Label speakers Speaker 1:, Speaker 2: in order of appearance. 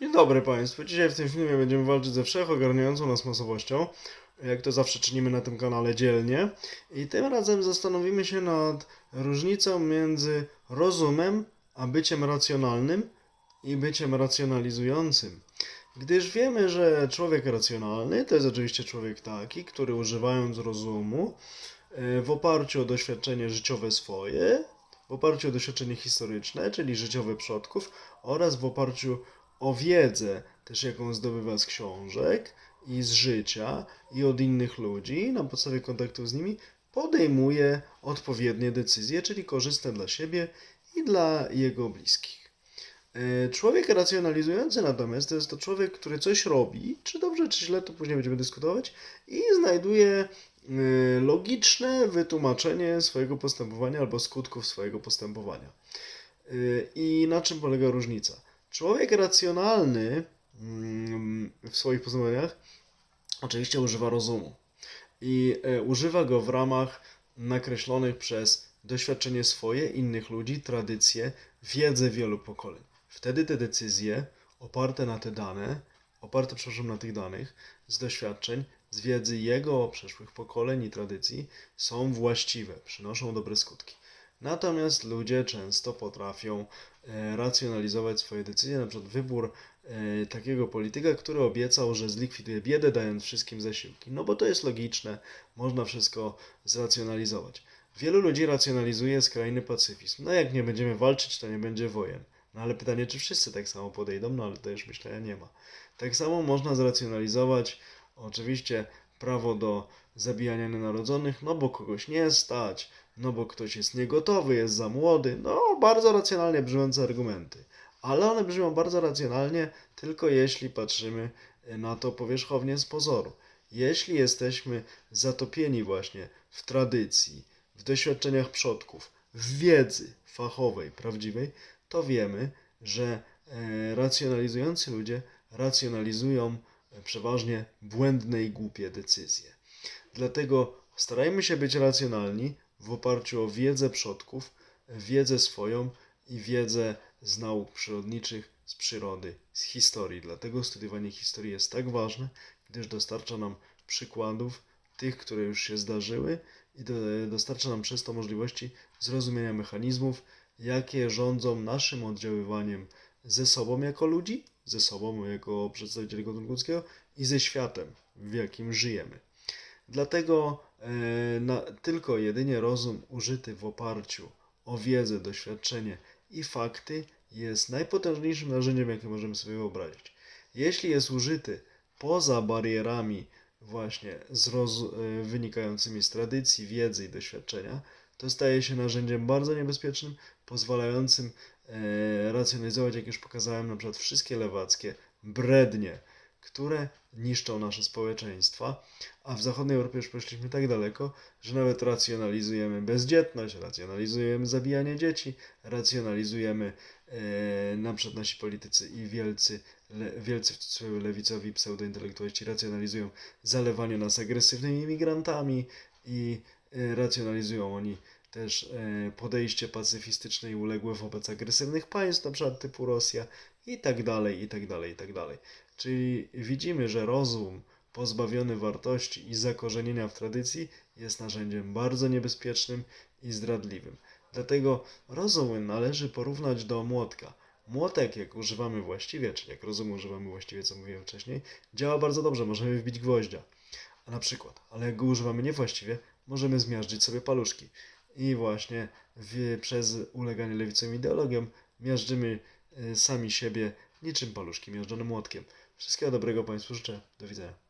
Speaker 1: Dzień dobry Państwu. Dzisiaj w tym filmie będziemy walczyć ze wszechogarniającą nas masowością, jak to zawsze czynimy na tym kanale dzielnie. I tym razem zastanowimy się nad różnicą między rozumem a byciem racjonalnym i byciem racjonalizującym. Gdyż wiemy, że człowiek racjonalny to jest oczywiście człowiek taki, który używając rozumu e, w oparciu o doświadczenie życiowe swoje, w oparciu o doświadczenie historyczne, czyli życiowe przodków oraz w oparciu o wiedzę, też jaką zdobywa z książek i z życia i od innych ludzi, na podstawie kontaktów z nimi, podejmuje odpowiednie decyzje, czyli korzystne dla siebie i dla jego bliskich. E, Człowiek racjonalizujący natomiast to jest to człowiek, który coś robi, czy dobrze, czy źle, to później będziemy dyskutować, i znajduje e, logiczne wytłumaczenie swojego postępowania albo skutków swojego postępowania. E, I na czym polega różnica? Człowiek racjonalny mm, w swoich postępowaniach oczywiście używa rozumu i e, używa go w ramach nakreślonych przez doświadczenie swoje, innych ludzi, tradycje, wiedzę wielu pokoleń. Wtedy te decyzje oparte na te dane, oparte przepraszam na tych danych, z doświadczeń, z wiedzy jego przeszłych pokoleń i tradycji są właściwe, przynoszą dobre skutki. Natomiast ludzie często potrafią e, racjonalizować swoje decyzje, na przykład wybór e, takiego polityka, który obiecał, że zlikwiduje biedę, dając wszystkim zasiłki. No bo to jest logiczne, można wszystko zracjonalizować. Wielu ludzi racjonalizuje skrajny pacyfizm. No jak nie będziemy walczyć, to nie będzie wojen. No ale pytanie, czy wszyscy tak samo podejdą? No ale to już myślenia nie ma. Tak samo można zracjonalizować oczywiście prawo do zabijania nienarodzonych, no bo kogoś nie stać, no bo ktoś jest niegotowy, jest za młody. No, bardzo racjonalnie brzmiące argumenty. Ale one brzmią bardzo racjonalnie, tylko jeśli patrzymy na to powierzchownie z pozoru. Jeśli jesteśmy zatopieni właśnie w tradycji, w doświadczeniach przodków, w wiedzy fachowej, prawdziwej, to wiemy, że e, racjonalizujący ludzie racjonalizują e, przeważnie błędne i głupie decyzje. Dlatego starajmy się być racjonalni w oparciu o wiedzę przodków, wiedzę swoją i wiedzę z nauk przyrodniczych, z przyrody, z historii. Dlatego studiowanie historii jest tak ważne, gdyż dostarcza nam przykładów tych, które już się zdarzyły i do, dostarcza nam przez to możliwości zrozumienia mechanizmów, jakie rządzą naszym oddziaływaniem ze sobą jako ludzi, ze sobą jako przedstawicieli gatunku ludzkiego i ze światem, w jakim żyjemy. Dlatego na, tylko jedynie rozum użyty w oparciu o wiedzę, doświadczenie i fakty jest najpotężniejszym narzędziem, jakie możemy sobie wyobrazić. Jeśli jest użyty poza barierami właśnie zroz- e, wynikającymi z tradycji, wiedzy i doświadczenia, to staje się narzędziem bardzo niebezpiecznym, pozwalającym e, racjonalizować, jak już pokazałem, na przykład wszystkie lewackie brednie, które niszczą nasze społeczeństwa, a w zachodniej Europie już poszliśmy tak daleko, że nawet racjonalizujemy bezdzietność, racjonalizujemy zabijanie dzieci, racjonalizujemy e, na przykład nasi politycy i wielcy, le, wielcy w cudzysłowie lewicowi pseudointelektualiści racjonalizują zalewanie nas agresywnymi imigrantami i e, racjonalizują oni też e, podejście pacyfistyczne i uległe wobec agresywnych państw, na przykład typu Rosja i tak dalej, i tak dalej, i tak dalej. Czyli widzimy, że rozum pozbawiony wartości i zakorzenienia w tradycji jest narzędziem bardzo niebezpiecznym i zdradliwym. Dlatego rozum należy porównać do młotka. Młotek, jak używamy właściwie, czyli jak rozumu używamy właściwie, co mówiłem wcześniej, działa bardzo dobrze, możemy wbić gwoździa. A na przykład, ale jak go używamy niewłaściwie, możemy zmiażdżyć sobie paluszki. I właśnie w, przez uleganie lewicowym ideologiom miażdżymy y, sami siebie niczym paluszki miażdżone młotkiem. Wszystkiego dobrego Państwu życzę. Do widzenia.